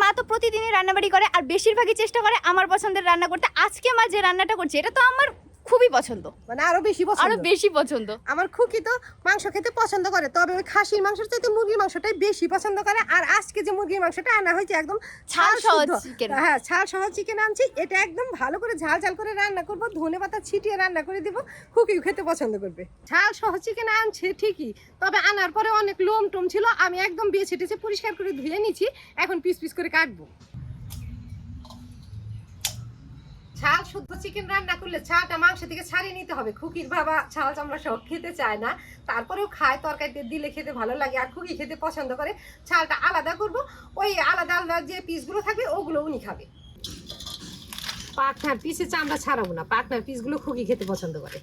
মা তো প্রতিদিনই রান্নাবাড়ি করে আর বেশিরভাগই চেষ্টা করে আমার পছন্দের রান্না করতে। আজকে মা যে রান্নাটা করছে, এটা তো আমার খুবই পছন্দ। মানে আরও বেশি পছন্দ। আরও বেশি পছন্দ। আমার খুকি তো মাংস খেতে পছন্দ করে তবে ওই খাসির মাংসের চাইতে মুরগির মাংসটাই বেশি পছন্দ করে। আর আজকে যে মুরগির মাংসটা আনা হয়েছে একদম ছাল সহ chicken। হ্যাঁ ছাল সহ চিকেন আনছি। এটা একদম ভালো করে ঝাল ঝাল করে রান্না করব ধনে পাতা ছিটিয়ে রান্না করে দিব। খুকি খেতে পছন্দ করবে। ছাল সহ চিকেন আনছে ঠিকই তবে আনার পরে অনেক লোম টোম ছিল আমি একদম বেছে টেছে পরিষ্কার করে ধুয়ে নিচ্ছি এখন পিস পিস করে কাটবো। ছাল শুদ্ধ চিকেন রান্না করলে ছালটা মাংস থেকে ছাড়িয়ে নিতে হবে। খুকির বাবা ছাল চামড়া সব খেতে চায় না। তারপরেও খায়, তরকারিতে দিলে খেতে ভালো লাগে আর খুকি খেতে পছন্দ করে। ছালটা আলাদা করব, ওই আলাদা আলাদা যে পিসগুলো থাকবে, ওগুলো উনি খাবে। পাকনার পিসে চামড়া ছাড়াবো না পাকনার পিসগুলো খুকি খেতে পছন্দ করে।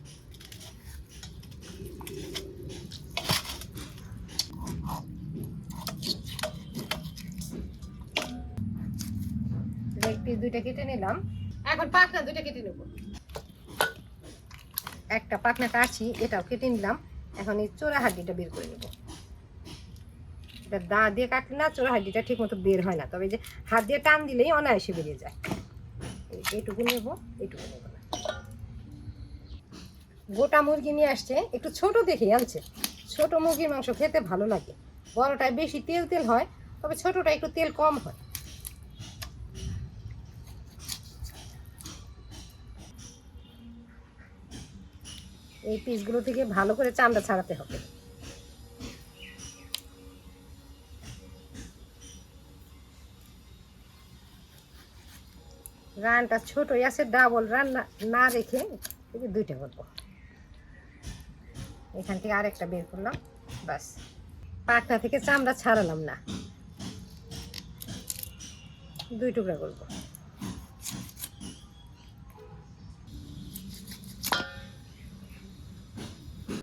পিস দুইটা কেটে নিলাম। এখন পাকনা দুইটা কেটে নেব। একটা পাকনা কাটছি, এটাও কেটে নিলাম। এখন এই চোরা হাড্ডিটা বের করে নেব। এটা দা দিয়ে কাটলে না চোরা হাড্ডিটা ঠিক মতো বের হয় না, তবে যে হাত দিয়ে টান দিলেই অনায়াসে বেরিয়ে যায়। এই- এইটুকু নেব এইটুকু নেব না। গোটা মুরগি নিয়ে আসছে, একটু ছোট দেখে, আনছে। ছোট মুরগির মাংস খেতে ভালো লাগে। বড়টায় বেশি তেল তেল হয়, তবে ছোটটা একটু তেল কম হয়। এই পিসগুলো থেকে ভালো করে চামড়া ছাড়াতে হবে। রানটা ছোটই আছে, ডাবল রান না- রেখে দুইটা করব। এখান থেকে আরেকটা বের করলাম বাস পাকনা থেকে চামড়া ছাড়ালাম না। দুই টুকরা করব।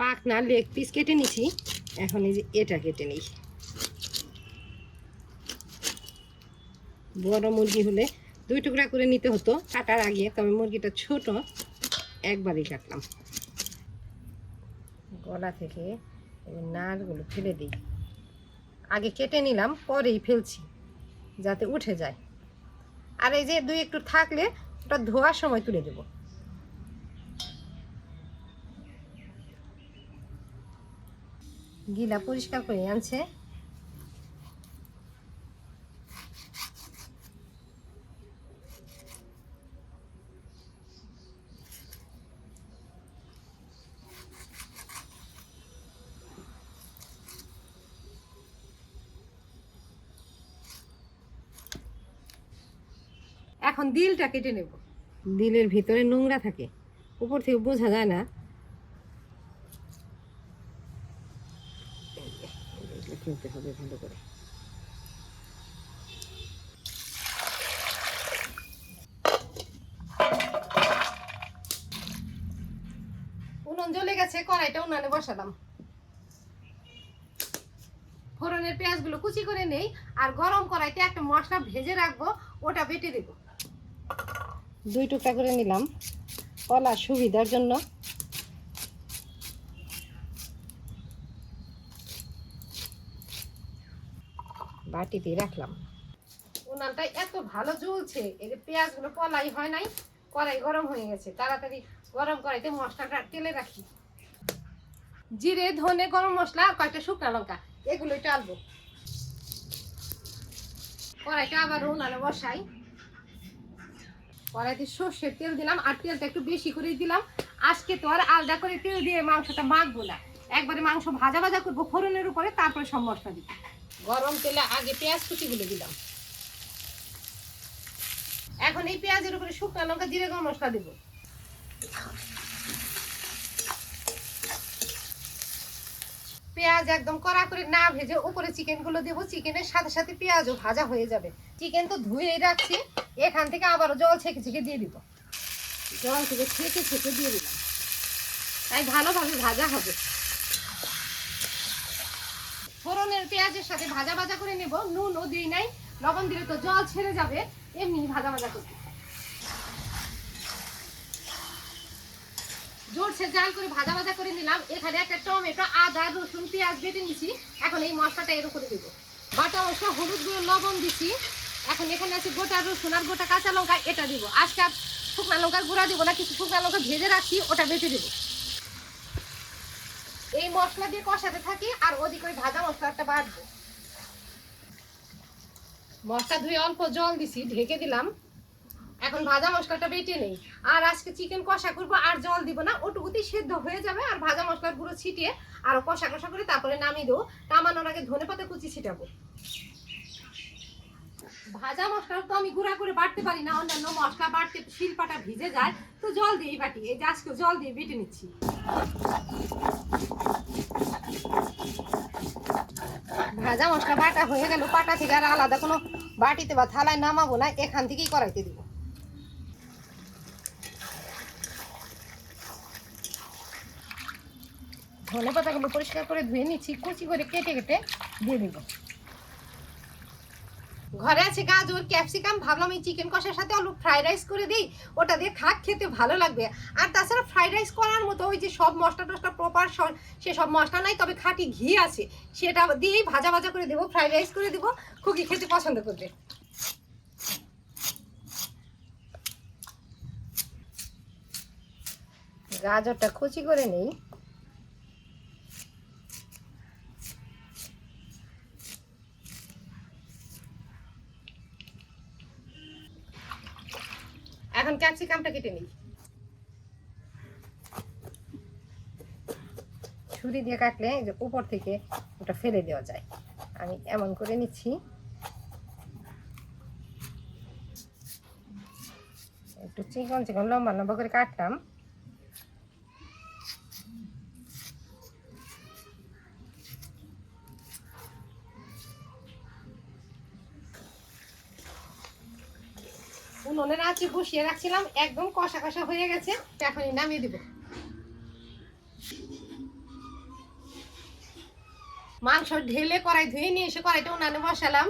পাকনা লেগ পিস কেটে নিছি। এখন এই যে এটা কেটে নিই। বড় মুরগি হলে দুই টুকরা করে নিতে হতো, কাটার আগে, তবে মুরগিটা ছোট, একবারই কাটলাম। গলা থেকে এই নারগুলো ফেলে দিই। আগে কেটে নিলাম, পরেই ফেলছি, যাতে উঠে যায়। আর এই যে দুই একটু থাকলে ওটা ধোয়ার সময় তুলে দেবো। গিলা পরিষ্কার করে আনছে। এখন দিলটা কেটে নেব। দিলের ভিতরে নোংরা থাকে। উপর থেকে বোঝা যায় না এগুলো কিনতে হবে ভালো করে। উনুন জ্বলে গেছে কড়াইটা উনানে বসালাম। ফোড়নের পেঁয়াজগুলো কুচি করে নেই আর গরম কড়াইতে একটা মশলা ভেজে রাখব ওটা বেটে দেব। দুই টুকরা করে নিলাম। কলা সুবিধার জন্য বাটিতে রাখলাম। উনানটা এত ভালো জ্বলছে, এই যে পেঁয়াজগুলো কলাই হয় নাই কড়াই গরম হয়ে গেছে, তাড়াতাড়ি গরম কড়াইতে মশলাটা তেলে রাখি। জিরে, ধনে, গরম মশলা, আর কয়েকটা শুকনো লঙ্কা, এগুলোই টালবো। কড়াইটা আবার উনানে বসাই। কড়াইতে সর্ষের তেল দিলাম, আর তেলটা একটু বেশি করে দিলাম। আজকে তো আর আলাদা করে তেল দিয়ে মাংসটা মাখবো না। একবারে মাংস ভাজা ভাজা করব, ফোড়নের উপরে, তারপরে সব মশলা দিব। গরম তেলে আগে পেঁয়াজ কুচিগুলো দিলাম। এখন এই পেঁয়াজের উপরে শুকনো লঙ্কা, জিরে গরম মশলা দেবো। পেঁয়াজ একদম কড়া করে না ভেজে উপরে চিকেনগুলো দেবো। চিকেনের সাথে সাথে পেঁয়াজও ভাজা হয়ে যাবে। চিকেন তো ধুয়েই রাখছি। এখান থেকে আবারও জল ছেঁকে ছেঁকে দিয়ে দিব। জল থেকে ছেঁকে ছেঁকে দিয়ে দিলাম। তাই ভালোভাবে ভাজা হবে। ফোড়নের পেঁয়াজের সাথে ভাজা ভাজা করে নেব। নুনও দিই নাই। লবণ দিলে তো জল ছেড়ে যাবে। এমনি ভাজা ভাজা করতে জোরসে জাল করে ভাজা ভাজা করে নিলাম। এখানে একটা টমেটো, আদা, রসুন, পেঁয়াজ বেটে নিছি। এখন এই মশলাটা এর উপরে দেবো। বাটা মশলা হলুদ গুঁড়ো, লবণ দিছি। এখন এখানে আছে গোটা রসুন আর গোটা কাঁচা লঙ্কা, এটা দিব। আজকে শুকনা লঙ্কার গুঁড়া দিব না, কিছু শুকনা লঙ্কা ভেজে রাখছি, ওটা বেটে দেবো। এই মশলা দিয়ে কষাতে থাকি, আর ওদিক ওই ভাজা মশলাটা বাড়বো। মশলা ধুয়ে অল্প জল দিছি, ঢেকে দিলাম। এখন ভাজা মশলাটা বেটে নেই। আর আজকে চিকেন কষা করব, আর জল দিব না, ওটুকুতেই সেদ্ধ হয়ে যাবে, আর ভাজা মশলার গুঁড়ো ছিটিয়ে আরও কষা কষা করে তারপরে নামিয়ে দেবো। নামানোর আগে ধনে পাতা কুচি ছিটাবো। ভাজা মশলা তো আমি গুঁড়া করে বাটতে পারি না, অন্যান্য মশলা বাটতে শিলপাটা ভিজে যায়, তো জল দিয়ে বাটি, এই আজকে জল দিয়ে বেটে নিচ্ছি। ভাজা মশলা বাটা হয়ে গেল, পাটা থেকে আর আলাদা কোনো বাটিতে বা থালায় নামাবো না, এখান থেকেই করাইতে দিব। ধনে পাতাগুলো পরিষ্কার করে ধুয়ে নিচ্ছি, কুচি করে কেটে কেটে দিয়ে দিব। ঘরে আছে গাজর ক্যাপসিকাম ভাবলাম এই চিকেন কষার সাথে আলু ফ্রাইড রাইস করে দিই, ওটা দিয়ে খাক খেতে ভালো লাগবে। আর তাছাড়া ফ্রাইড রাইস করার মতো ওই যে সব মশলা টশলা প্রপার সে সব মশলা নাই, তবে খাঁটি ঘি আছে, সেটা দিয়েই ভাজা ভাজা করে দেবো ফ্রাইড রাইস করে দেবো খুবই খেতে পছন্দ করবে। গাজরটা কুচি করে নেই। এখন ক্যাপসিকামটা কেটে নিই। ছুরি দিয়ে কাটলে যে উপর থেকে ওটা ফেলে দেওয়া যায়। আমি এমন করে নিচ্ছি। একটু চিকন চিকন লম্বা লম্বা করে কাটলাম। উনুনের আঁচে বসিয়ে রাখছিলাম, একদম কষা কষা হয়ে গেছে, এখনই নামিয়ে দিব। মাংস ঢেলে কড়াই ধুয়ে নিয়ে এসে কড়াইটা উনানে বসালাম।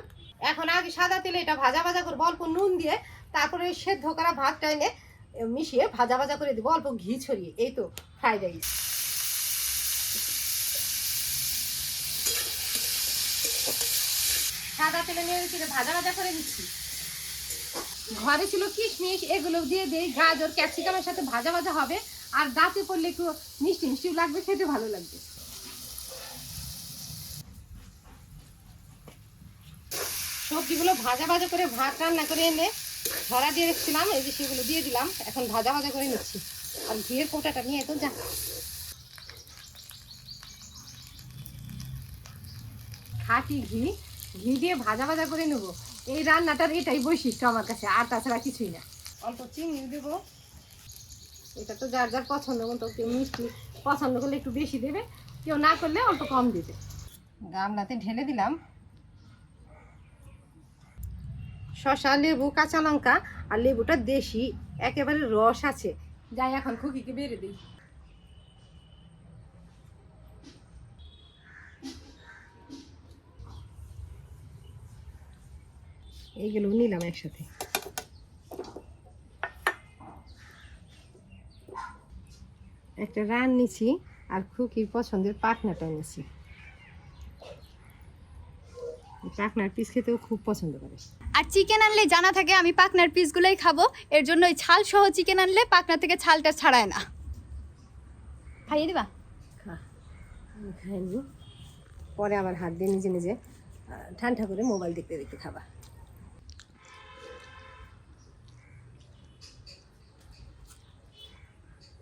এখন আগে সাদা তেলে এটা ভাজা ভাজা করব, অল্প নুন দিয়ে, তারপরে সেদ্ধ করা ভাতটা এনে মিশিয়ে ভাজা ভাজা করে দিব, অল্প ঘি ছড়িয়ে, এই তো ফ্রাইড রাইস সাদা তেলে নিয়ে ভাজা ভাজা করে দিচ্ছি। ঘরে ছিল কিশমিশ, এগুলো দিয়ে দেই, গাজর, ক্যাপসিকামের সাথে ভাজা ভাজা হবে। আর দাঁতে পড়লে একটু মিষ্টি মিষ্টি লাগবে, খেতে ভালো লাগবে। সবজিগুলো ভাজা ভাজা করে ভাত রান্না করে এনে ধরা দিয়ে রেখেছিলাম, এই যে সেগুলো দিয়ে দিলাম। এখন ভাজা ভাজা করে নিচ্ছি। আর ঘিয়ের কোটাটা নিয়ে তো যা। খাঁটি ঘি ঘি দিয়ে ভাজা ভাজা করে নেব। এই রান্নাটার এটাই বৈশিষ্ট্য আমার কাছে, আর তাছাড়া কিছুই না। অল্প চিনি দেবো। এটা তো যার যার পছন্দ মতো কেউ মিষ্টি পছন্দ করলে একটু বেশি দেবে, কেউ না করলে অল্প কম দেবে। গামলাতে ঢেলে দিলাম। শসা, লেবু, কাঁচা লঙ্কা আর লেবুটা দেশি, একেবারে রস আছে। যাই, এখন খুকিকে বেড়ে দিই। এইগুলো নিলাম একসাথে। একটা রান নিছি আর খুকির পছন্দের পাখনাটা নিছি। পাখনার পিস খেতেও খুব পছন্দ করে। আর চিকেন আনলে জানা থাকে আমি পাকনার পিসগুলোই খাব এর জন্য ওই ছাল সহ চিকেন আনলে পাকনা থেকে ছালটা ছাড়ায় না। খাইয়ে দিবা? খাইনি পরে আবার হাত দিয়ে নিজে নিজে ঠান্ডা করে মোবাইল দেখতে দেখতে খাবা।